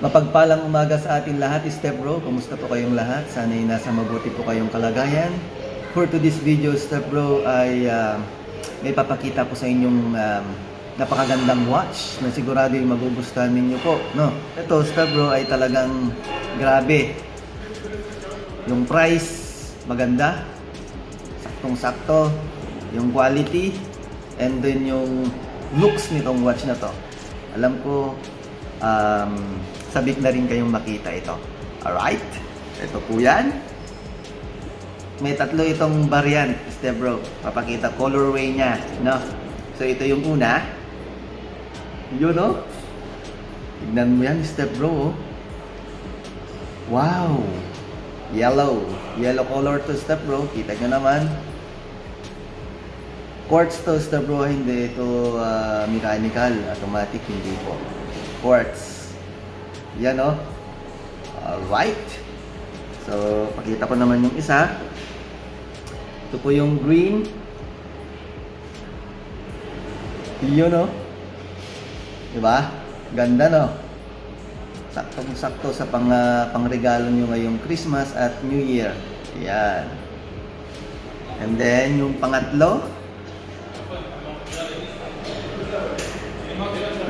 Mapagpalang umaga sa atin lahat, Step Bro. Kumusta po kayong lahat? Sana'y nasa mabuti po kayong kalagayan. For today's video, Step Bro, ay ah, may papakita po sa inyong um, napakagandang watch na sigurado yung magugustuhan ninyo po. No? Ito, Step Bro, ay talagang grabe. Yung price, maganda. Saktong-sakto. Yung quality. And then yung looks nitong watch na to. Alam ko, um, sabik na rin kayong makita ito. Alright? Ito po yan. May tatlo itong variant, Step Bro. Papakita colorway niya, no? So ito yung una. Yun, no? Tignan mo yan, Step Bro. oh. Wow! Yellow. Yellow color to, Step Bro. Kita nyo naman. Quartz to, Step Bro. Hindi ito ah, mechanical. Automatic, hindi po. Quartz. Yan, oh. Alright. So, pakita ko naman yung isa. Ito po yung green. Yun, oh. Diba? Ganda, no? Saktong-sakto sa pang, ah, pangregalo nyo ngayong Christmas at New Year. Yan. And then, yung pangatlo.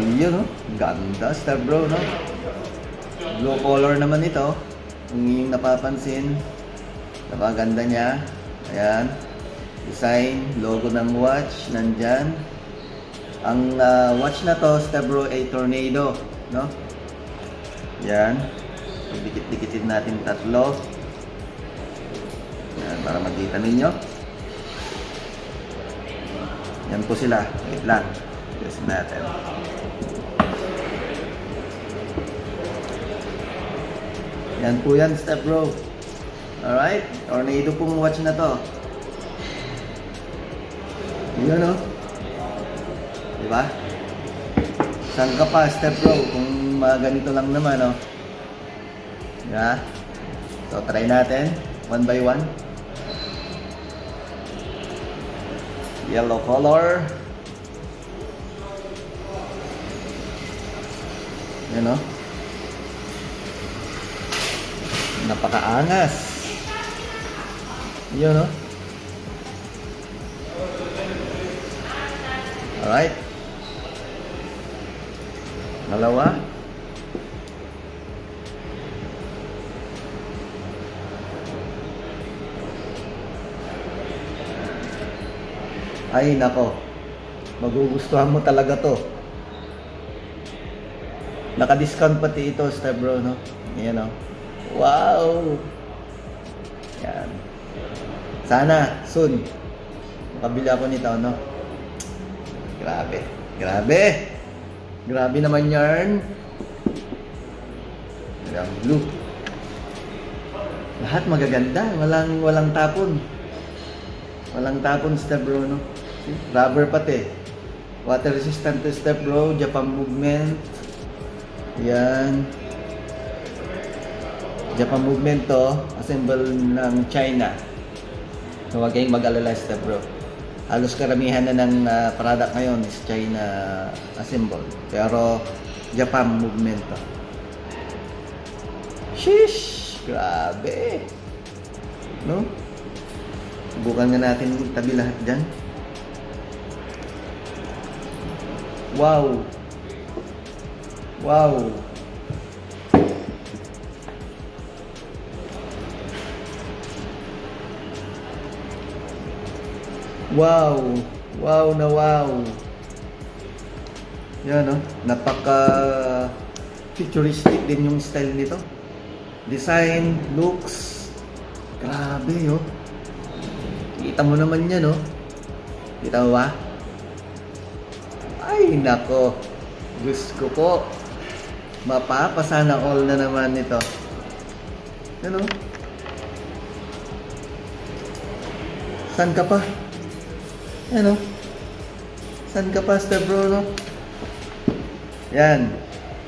Yun, no? Ganda, Star Bro, no? Blue color naman ito. Kung yung napapansin. Napaganda niya. Ayan. Design, logo ng watch, nandyan. Ang ah, watch na to, Stabro A Tornado, no? Yan. Dikit-dikitin natin tatlo. Yan, para makita ninyo. Yan po sila. Wait lang. Yes natin. Yan po yan, Step Bro. Alright? Tornado pong watch na to. Yan o. Diba? Saan ka pa, Step Bro? Kung mga ganito lang naman, oh. Diba? So, try natin. One by one. Yellow color. Yan, oh. Napakaangas. Yun, oh. Alright. Dalawa. Ay, nako. Magugustuhan mo talaga to. Naka-discount pati ito, Step Bro, no? Yan, oh. Wow! Yan. Sana, soon. Makabili ako nito, no? Grabe. Grabe! Grabe naman yarn. Yung blue. Lahat magaganda. Walang, walang tapon. Walang tapon, step bro, no? Rubber pati. Water resistant step bro. Japan movement. Yan. Japan movement to. Assemble ng China. So, huwag kayong mag-alala, step bro. Halos karamihan na ng ah, product ngayon is China assemble. Pero Japan movement to. Sheesh! Grabe! No? Subukan nga natin tabi lahat dyan. Wow! Wow! Wow! Wow na wow! Yan, no? Napaka futuristic din yung style nito. Design, looks, grabe, oh. Kita mo naman yan, no? Kita mo ba? Ay, nako. Gusto ko po. Mapapasana all na naman ito. Ano? San ka pa? Ano? San ka pa, Step Bro, no? Yan.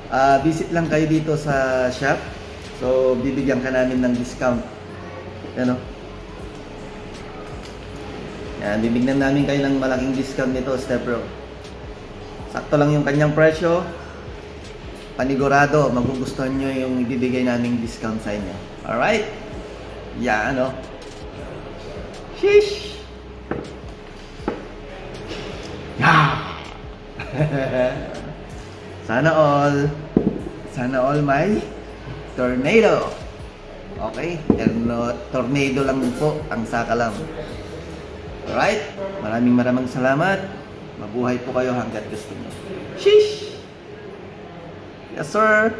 Ah, visit lang kayo dito sa shop. So, bibigyan ka namin ng discount. Yan, no? Yan, bibigyan namin kayo ng malaking discount nito, Step Bro. Sakto lang yung kanyang presyo. panigurado, magugustuhan nyo yung ibibigay naming discount sa inyo. Alright? Yan, ano? Sheesh! Sana all, sana all may tornado. Okay? Tornado lang po, ang saka lang. Alright? Maraming maraming salamat. Mabuhay po kayo hanggat gusto nyo. Sheesh! Yes, sir!